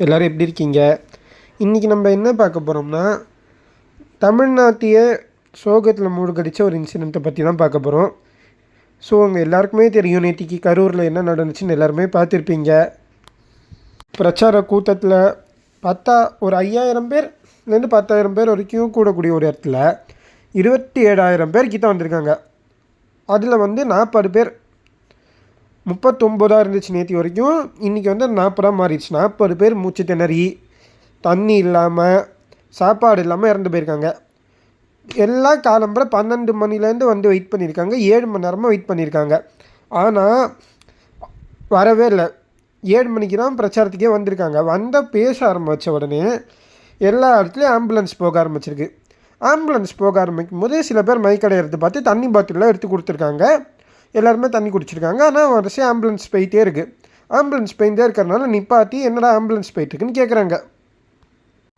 எல்லோரும் எப்படி இருக்கீங்க? இன்றைக்கி நம்ம என்ன பார்க்க போகிறோம்னா தமிழ்நாட்டிய சோகத்தில் மூழ்கடித்த ஒரு இன்சிடெண்ட்டை பற்றி தான் பார்க்க போகிறோம் ஸோ உங்கள் எல்லாருக்குமே தெரியும் நேற்றுக்கு கரூரில் என்ன நடந்துச்சுன்னு எல்லாருமே பார்த்துருப்பீங்க. பிரச்சார கூட்டத்தில் பத்தா ஒரு ஐயாயிரம் பேர்லேருந்து பத்தாயிரம் பேர் வரைக்கும் கூடக்கூடிய ஒரு இடத்துல இருபத்தி ஏழாயிரம் பேர் கிட்ட வந்திருக்காங்க. அதில் வந்து நாற்பது பேர் முப்பத்தொம்போதாக இருந்துச்சு நேற்று வரைக்கும். இன்றைக்கி வந்து நாற்பதாக மாறிடுச்சு. நாற்பது பேர் மூச்சு திணறி தண்ணி இல்லாமல் சாப்பாடு இல்லாமல் இறந்து போயிருக்காங்க. எல்லா காலம்புற பன்னெண்டு மணிலேருந்து வந்து வெயிட் பண்ணியிருக்காங்க. ஏழு மணி நேரமாக வெயிட் பண்ணியிருக்காங்க. ஆனால் வரவே இல்லை. ஏழு மணிக்கு தான் பிரச்சாரத்துக்கே வந்திருக்காங்க. வந்த பேச ஆரம்பித்த உடனே எல்லா இடத்துலையும் ஆம்புலன்ஸ் போக ஆரம்பிச்சிருக்கு. ஆம்புலன்ஸ் போக ஆரம்பிக்கும் போது சில பேர் மைக்கடை எடுத்து பார்த்து தண்ணி பாட்டிலாம் எடுத்து கொடுத்துருக்காங்க. எல்லாருமே தண்ணி குடிச்சிருக்காங்க. ஆனால் வரிசையாக ஆம்புலன்ஸ் போயிட்டே இருக்குது ஆம்புலன்ஸ் போயிட்டே இருக்கிறனால நிப்பாட்டி என்னடா ஆம்புலன்ஸ் போயிட்டுருக்குன்னு கேட்குறாங்க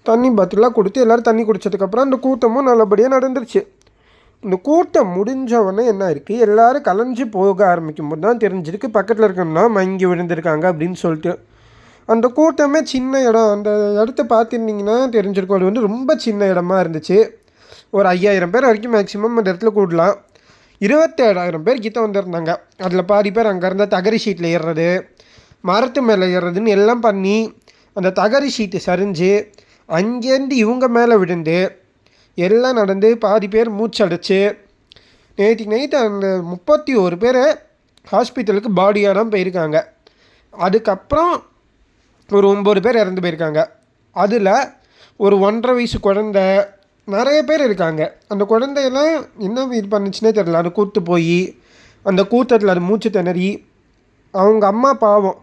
தண்ணி பாத்திலாம் கொடுத்து எல்லோரும் தண்ணி குடித்ததுக்கப்புறம் அந்த கூட்டமும் நல்லபடியாக நடந்துருச்சு. இந்த கூட்டம் முடிஞ்சவொடனே என்ன இருக்குது எல்லோரும் கலைஞ்சு போக ஆரம்பிக்கும் போது தான் தெரிஞ்சிருக்கு பக்கத்தில் இருக்கணும்னா மங்கி விழுந்திருக்காங்க அப்படின்னு சொல்லிட்டு. அந்த கூட்டமே சின்ன இடம். அந்த இடத்த பார்த்துருந்தீங்கன்னா தெரிஞ்சிருக்கும். அது வந்து ரொம்ப சின்ன இடமா இருந்துச்சு. ஒரு ஐயாயிரம் பேர் வரைக்கும் மேக்ஸிமம் அந்த இடத்துல கூடலாம். இருபத்தேழாயிரம் பேர் கிட்ட வந்திருந்தாங்க. அதில் பாதி பேர் அங்கேருந்து தகரி ஷீட்டில் ஏறுறது மரத்து மேலே ஏறுறதுன்னு எல்லாம் பண்ணி அந்த தகரி ஷீட்டு சரிஞ்சு அங்கேருந்து இவங்க மேலே விழுந்து எல்லாம் நடந்து பாதி பேர் மூச்சடைச்சு நேற்று நைட்டு அந்த முப்பத்தி ஒரு பேர் ஹாஸ்பிட்டலுக்கு பாடியாக தான் போயிருக்காங்க. அதுக்கப்புறம் ஒரு ஒம்பது பேர் இறந்து போயிருக்காங்க. அதில் ஒரு ஒன்றரை வயசு குழந்த நிறைய பேர் இருக்காங்க. அந்த குழந்தையெல்லாம் என்ன இது பண்ணுச்சுன்னே தெரில அது கூத்து போய் அந்த கூத்தத்தில் அது மூச்சு திணறி அவங்க அம்மா பாவம்.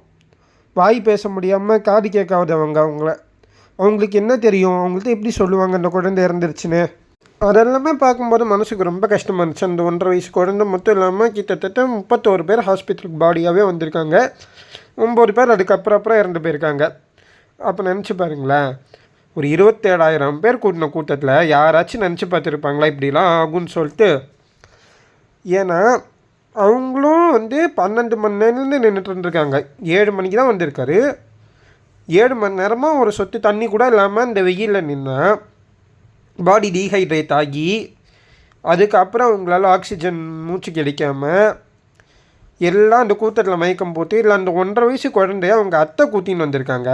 வாய் பேச முடியாமல் காது கேட்காது அவங்க. அவங்கள அவங்களுக்கு என்ன தெரியும்? அவங்கள்ட்ட எப்படி சொல்லுவாங்க? அந்த குழந்தை இறந்துருச்சுன்னு. அதெல்லாமே பார்க்கும்போது மனசுக்கு ரொம்ப கஷ்டமாக இருந்துச்சு. அந்த ஒன்றரை வயசு குழந்தை மட்டும் இல்லாமல் கிட்டத்தட்ட முப்பத்தோரு பேர் ஹாஸ்பிட்டலுக்கு பாடியாகவே வந்திருக்காங்க. ஒம்பது பேர் அதுக்கப்புறம் அப்புறம் இறந்து போயிருக்காங்க. அப்போ நினச்சி பாருங்களேன். ஒரு இருபத்தேழாயிரம் பேர் கூட்டின கூட்டத்தில் யாராச்சும் நினச்சி பார்த்துருப்பாங்களா? இப்படிலாம் ஆகும்னு சொல்லிட்டு. ஏன்னா அவங்களும் வந்து பன்னெண்டு மணி நேரம்லேருந்து நின்றுட்டு இருந்திருக்காங்க. ஏழு மணிக்கு தான் வந்திருக்காரு. ஏழு மணி நேரமாக ஒரு சொத்து தண்ணி கூட இல்லாமல் இந்த வெயிலில் நின்னால் பாடி டீஹைட்ரேட் ஆகி அதுக்கப்புறம் அவங்களால ஆக்சிஜன் மூச்சு கிடைக்காம எல்லாம் அந்த கூத்தத்தில் மயக்கம் போட்டு இல்லை அந்த ஒன்றரை வயசு குழந்தைய அவங்க அத்தை கூட்டின்னு வந்திருக்காங்க.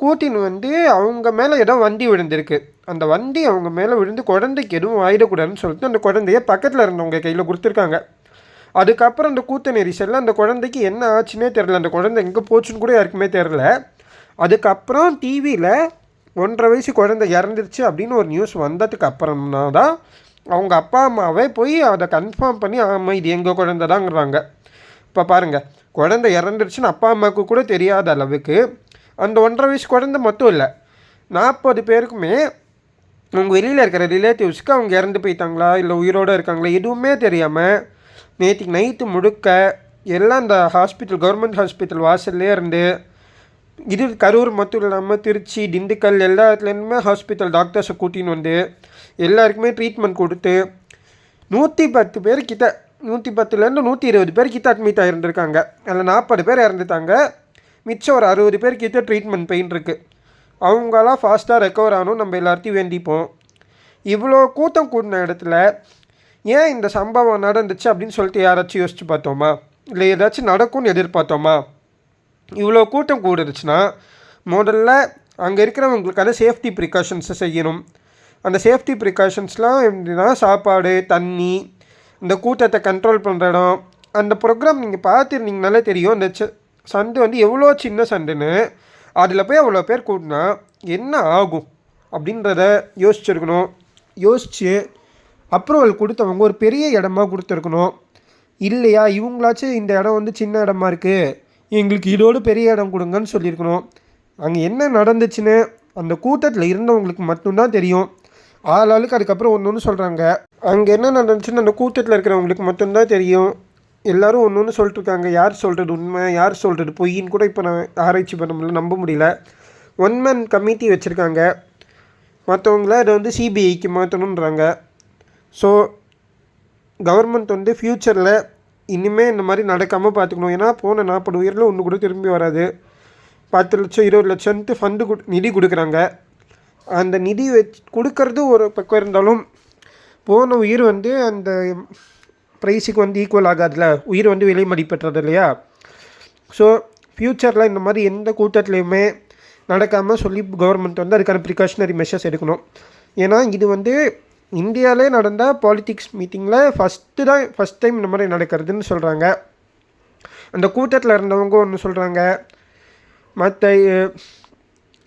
கூட்டின்னு வந்து அவங்க மேலே ஏதோ வண்டி விழுந்திருக்கு. அந்த வண்டி அவங்க மேலே விழுந்து குழந்தைக்கு எதுவும் ஆயிடக்கூடாதுன்னு சொல்லிட்டு அந்த குழந்தைய பக்கத்தில் இருந்தவங்க கையில் கொடுத்துருக்காங்க. அதுக்கப்புறம் அந்த கூத்த நெரிசலில் அந்த குழந்தைக்கு என்ன ஆச்சுன்னே தெரில அந்த குழந்தை எங்கே போச்சுன்னு கூட யாருக்குமே தெரில அதுக்கப்புறம் டிவியில் ஒன்றரை வயசு குழந்தை இறந்துருச்சு அப்படின்னு ஒரு நியூஸ் வந்ததுக்கு அப்புறம்னா தான் அவங்க அப்பா அம்மாவே போய் அதை கன்ஃபார்ம் பண்ணி ஆமாம் இது எங்கள் குழந்தை தாங்கிறாங்க இப்போ பாருங்கள் குழந்தை இறந்துருச்சுன்னு அப்பா அம்மாவுக்கு கூட தெரியாத அளவுக்கு அந்த ஒன்றரை வயசு குழந்தை மட்டும் இல்லை. நாற்பது பேருக்குமே அவங்க வெளியில் இருக்கிற ரிலேட்டிவ்ஸ்க்கு அவங்க இறந்து போயிட்டாங்களா? இல்லை உயிரோடு இருக்காங்களா? எதுவுமே தெரியாமல் நேற்றுக்கு நைட்டு முழுக்க எல்லாம் இந்த ஹாஸ்பிட்டல் கவர்மெண்ட் ஹாஸ்பிட்டல் வாசல்லே இருந்து இது கரூர் மட்டும் இல்லாமல் திருச்சி திண்டுக்கல் எல்லா இடத்துலேருந்துமே ஹாஸ்பிட்டல் டாக்டர்ஸை கூட்டின்னு வந்து எல்லாருக்குமே ட்ரீட்மெண்ட் கொடுத்து நூற்றி பத்து பேர் கிட்ட நூற்றி பத்துலேருந்து நூற்றி இருபது பேர் கிட்ட அட்மிட் ஆகிருந்துருக்காங்க அதில் நாற்பது பேர் இறந்துட்டாங்க. மிச்சம் ஒரு அறுபது பேர்கிட்ட ட்ரீட்மெண்ட் பெயின் இருக்குது அவங்களாம் ஃபாஸ்ட்டாக ரெக்கவர் ஆகணும். நம்ம எல்லாத்தையும் வேண்டிப்போம். இவ்வளோ கூட்டம் கூடின இடத்துல ஏன் இந்த சம்பவம் நடந்துச்சு அப்படின்னு சொல்லிட்டு யாராச்சும் யோசிச்சு பார்த்தோமா? இல்லை ஏதாச்சும் நடக்கும்னு எதிர்பார்த்தோமா? இவ்வளோ கூட்டம் கூடுருச்சுன்னா முதல்ல அங்கே இருக்கிறவங்களுக்கான சேஃப்டி ப்ரிகாஷன்ஸை செய்யணும். அந்த சேஃப்டி ப்ரிகாஷன்ஸ்லாம் எப்படின்னா சாப்பாடு தண்ணி இந்த கூட்டத்தை கண்ட்ரோல் பண்ணுற இடம் அந்த ப்ரோக்ராம் நீங்கள் பார்த்துருந்தீங்கனாலே தெரியும். அந்த சண்டு வந்து எவ்வளோ சின்ன சண்டுன்னு அதில் போய் அவ்வளோ பேர் கூட்டினா என்ன ஆகும் அப்படின்றத யோசிச்சிருக்கணும். யோசித்து அப்ரூவல் கொடுத்தவங்க ஒரு பெரிய இடமா கொடுத்துருக்கணும். இல்லையா இவங்களாச்சும் இந்த இடம் வந்து சின்ன இடமா இருக்குது எங்களுக்கு இதோடு பெரிய இடம் கொடுங்கன்னு சொல்லியிருக்கணும். அங்கே என்ன நடந்துச்சுன்னு அந்த கூட்டத்தில் இருந்தவங்களுக்கு மட்டும்தான் தெரியும். ஆளாளுக்கு அதுக்கப்புறம் ஒன்று ஒன்று சொல்கிறாங்க அங்கே என்ன நடந்துச்சுன்னு அந்த கூட்டத்தில் இருக்கிறவங்களுக்கு மட்டும்தான் தெரியும். எல்லோரும் ஒன்று ஒன்று சொல்லிட்டுருக்காங்க. யார் சொல்கிறது உண்மை? யார் சொல்கிறது பொய்ன்னு கூட இப்போ நான் ஆராய்ச்சி பண்ண முடியல நம்ப முடியல. ஒன் மேன் கமிட்டி வச்சுருக்காங்க. மற்றவங்கள அதை வந்து சிபிஐக்கு மாற்றணுன்றாங்க ஸோ கவர்மெண்ட் வந்து ஃப்யூச்சரில் இனிமேல் இந்த மாதிரி நடக்காமல் பார்த்துக்கணும் ஏன்னா போன நாற்பது உயிரில் ஒன்று கூட திரும்பி வராது. பத்து லட்சம் இருபது லட்சம்ட்டு ஃபண்டு கொடு நிதி கொடுக்குறாங்க. அந்த நிதி வச்சு கொடுக்கறது ஒரு பக்கம் இருந்தாலும் போன உயிர் வந்து அந்த ப்ரைஸுக்கு வந்து ஈக்குவல் ஆகாதுல்ல உயிர் வந்து விலை மதிப்பெற்றது இல்லையா? ஸோ ஃப்யூச்சரில் இந்த மாதிரி எந்த கூட்டத்துலேயுமே நடக்காமல் சொல்லி கவர்மெண்ட் வந்து அதுக்கான ப்ரிகாஷனரி மெஷர்ஸ் எடுக்கணும். ஏன்னா இது வந்து இந்தியாவிலே நடந்த பாலிட்டிக்ஸ் மீட்டிங்கில் ஃபஸ்ட்டு தான் ஃபஸ்ட் டைம் இந்த மாதிரி நடக்கிறதுன்னு சொல்கிறாங்க அந்த கூட்டத்தில் இருந்தவங்க ஒன்று சொல்கிறாங்க மற்ற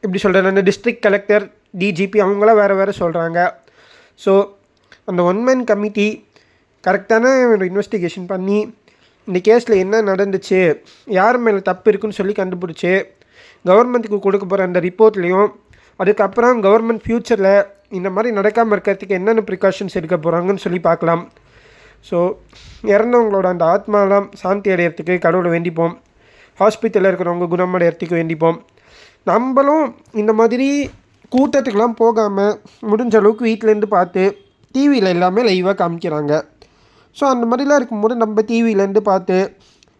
எப்படி சொல்கிறது அந்த டிஸ்ட்ரிக்ட் கலெக்டர் டிஜிபி அவங்களாம் வேறு வேறு சொல்கிறாங்க ஸோ அந்த ஒன் மேன் கமிட்டி கரெக்டான இன்வெஸ்டிகேஷன் பண்ணி இந்த கேஸில் என்ன நடந்துச்சு யார் மேலே தப்பு இருக்குன்னு சொல்லி கண்டுபிடிச்சி கவர்மெண்ட்டுக்கு கொடுக்க போகிற அந்த ரிப்போர்ட்லேயும் அதுக்கப்புறம் கவர்மெண்ட் ஃப்யூச்சரில் இந்த மாதிரி நடக்காமல் இருக்கிறதுக்கு என்னென்ன ப்ரிகாஷன்ஸ் எடுக்க போகிறாங்கன்னு சொல்லி பார்க்கலாம். ஸோ இறந்தவங்களோட அந்த ஆத்மாலாம் சாந்தி அடையிறதுக்கு கடவுளை வேண்டிப்போம். ஹாஸ்பிட்டலில் இருக்கிறவங்க குணமடைகிறதுக்கு வேண்டிப்போம். நம்மளும் இந்த மாதிரி கூட்டத்துக்கெலாம் போகாமல் முடிஞ்ச அளவுக்கு வீட்டிலேருந்து பார்த்து டிவியில் எல்லாமே லைவாக காமிக்கிறாங்க. ஸோ அந்த மாதிரிலாம் இருக்கும்போது நம்ம டிவியிலேருந்து பார்த்து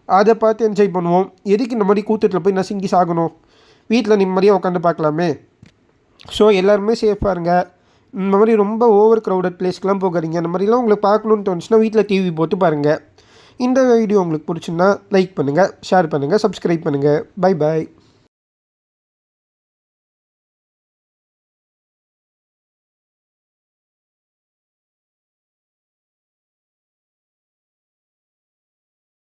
அதை பார்த்து என்ஜாய் பண்ணுவோம். எதுக்கு இந்த மாதிரி கூத்துட்டில் போய் நசுங்கி சாகணும்? வீட்டில் நிம்மதியாக உட்காந்து பார்க்கலாமே. ஸோ எல்லாருமே சேஃபாக இருங்க. இந்த மாதிரி ரொம்ப ஓவர் க்ரௌடட் பிளேஸ்க்கெலாம் போகாதீங்க. அந்த மாதிரிலாம் உங்களுக்கு பார்க்கணுன்னு தோணுச்சுன்னா வீட்டில் டிவி போட்டு பாருங்கள் இந்த வீடியோ உங்களுக்கு பிடிச்சுன்னா லைக் பண்ணுங்கள் ஷேர் பண்ணுங்கள் சப்ஸ்கிரைப் பண்ணுங்கள் பை பாய்